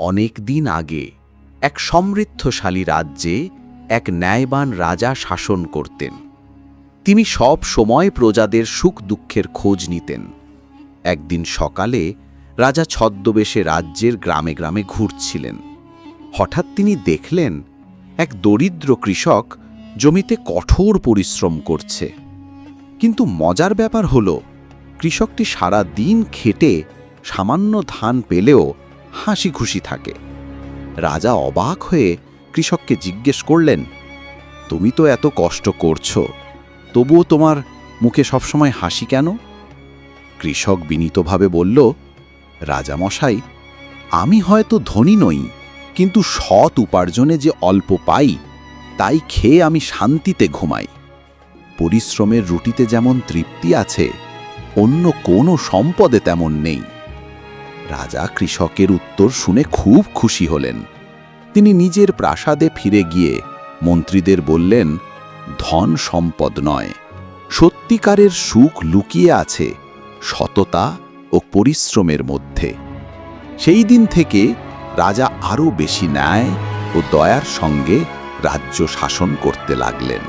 অনেক দিন আগে এক সমৃদ্ধশালী রাজ্যে এক ন্যায়বান রাজা শাসন করতেন। তিনি সব সময় প্রজাদের সুখ দুঃখের খোঁজ নিতেন। একদিন সকালে রাজা ছদ্মবেশে রাজ্যের গ্রামে গ্রামে ঘুরছিলেন। হঠাৎ তিনি দেখলেন এক দরিদ্র কৃষক জমিতে কঠোর পরিশ্রম করছে। কিন্তু মজার ব্যাপার হল, কৃষকটি সারা দিন খেটে সামান্য ধান পেলেও হাসি খুশি থাকে। রাজা অবাক হয়ে কৃষককে জিজ্ঞেস করলেন, তুমি তো এত কষ্ট করছ, তবুও তোমার মুখে সবসময় হাসি কেন? কৃষক বিনীতভাবে বলল, রাজামশাই, আমি হয়তো ধনী নই, কিন্তু সৎ উপার্জনে যে অল্প পাই, তাই খেয়ে আমি শান্তিতে ঘুমাই। পরিশ্রমের রুটিতে যেমন তৃপ্তি আছে, অন্য কোনো সম্পদে তেমন নেই। রাজা কৃষকের উত্তর শুনে খুব খুশি হলেন। তিনি নিজের প্রাসাদে ফিরে গিয়ে মন্ত্রীদের বললেন, ধন সম্পদ নয়, সত্যিকারের সুখ লুকিয়ে আছে সততা ও পরিশ্রমের মধ্যে। সেই দিন থেকে রাজা আরও বেশি ন্যায় ও দয়ার সঙ্গে রাজ্য শাসন করতে লাগলেন।